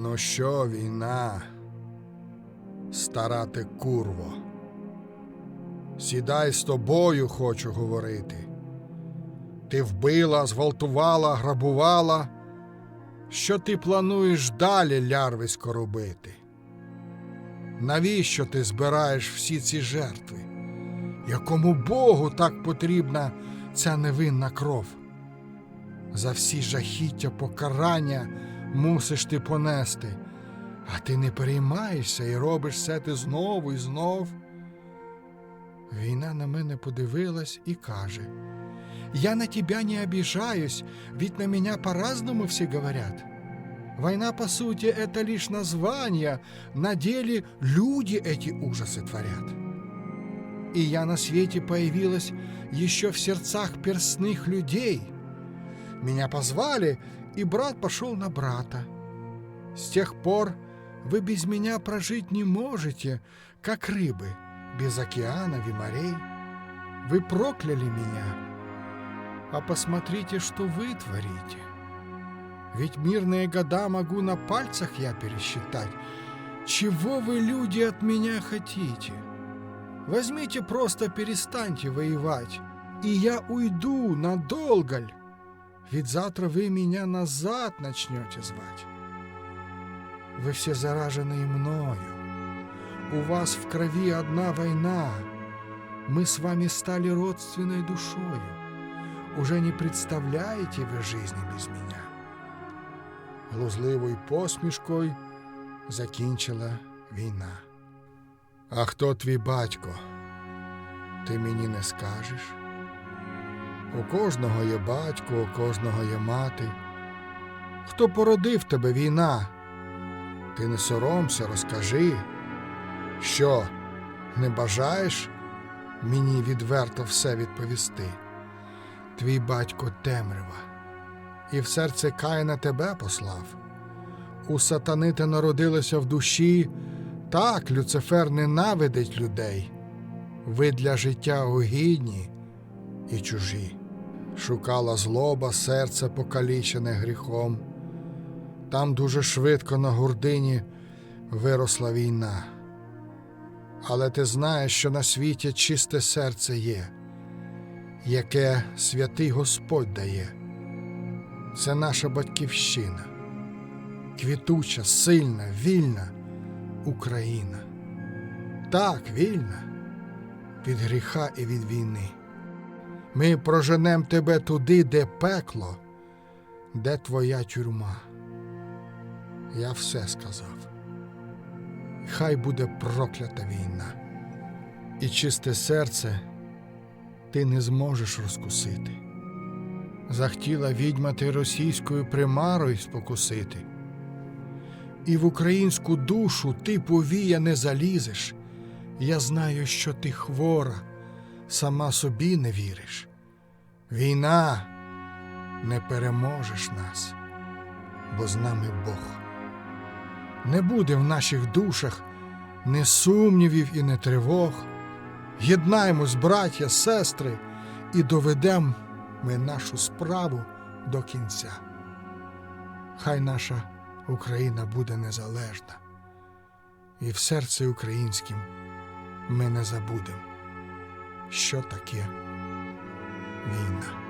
Ну що, війна, стара ти курво? Сідай з тобою, хочу говорити. Ти вбила, зґвалтувала, грабувала. Що ти плануєш далі, лярвисько, робити? Навіщо ти збираєш всі ці жертви? Якому Богу так потрібна ця невинна кров? За всі жахіття покарання мусиш ти понести, а ти не переймаєшся і робиш все ти знову і знов. Війна на мене подивилась і каже: Я на тебя не обижаюсь, ведь на меня по-разному все говорят. Война, по сути, это лишь название, на деле люди эти ужасы творят. И я на свете появилась еще в сердцах перстных людей. Меня позвали, и брат пошел на брата. С тех пор вы без меня прожить не можете, как рыбы, без океанов и морей. Вы прокляли меня, а посмотрите, что вы творите. Ведь мирные года могу на пальцах я пересчитать. Чего вы, люди, от меня хотите? Возьмите просто перестаньте воевать, и я уйду надолго ль Ведь завтра вы меня назад начнете звать. Вы все заражены и мною. У вас в крови одна война. Мы с вами стали родственной душою. Уже не представляете вы жизни без меня. Глузливою посмішкою закінчила війна. А хто твій батько? Ти мені не скажеш? У кожного є батько, у кожного є мати. Хто породив тебе війна? Ти не соромся, розкажи. Що, не бажаєш мені відверто все відповісти? Твій батько темрява, і в серце Каїна тебе послав. У сатани ти народилася в душі, так Люцифер ненавидить людей. Ви для життя огідні і чужі. Шукала злоба серце покалічене гріхом. Там дуже швидко на гурдині виросла війна. Але ти знаєш, що на світі чисте серце є, яке святий Господь дає. Це наша батьківщина, квітуча, сильна, вільна Україна. Так, вільна від гріха і від війни. Ми проженем тебе туди, де пекло, де твоя тюрма. Я все сказав. Хай буде проклята війна, і чисте серце ти не зможеш розкусити. Захтіла відьма ти російською примарою спокусити, і в українську душу ти повія не залізеш. Я знаю, що ти хвора, сама собі не віриш. Війна не переможеш нас, бо з нами Бог. Не буде в наших душах ні сумнівів і не тривог. Єднаймось, браття, сестри, і доведемо ми нашу справу до кінця. Хай наша Україна буде незалежна, і в серці українським ми не забудемо, що таке війна.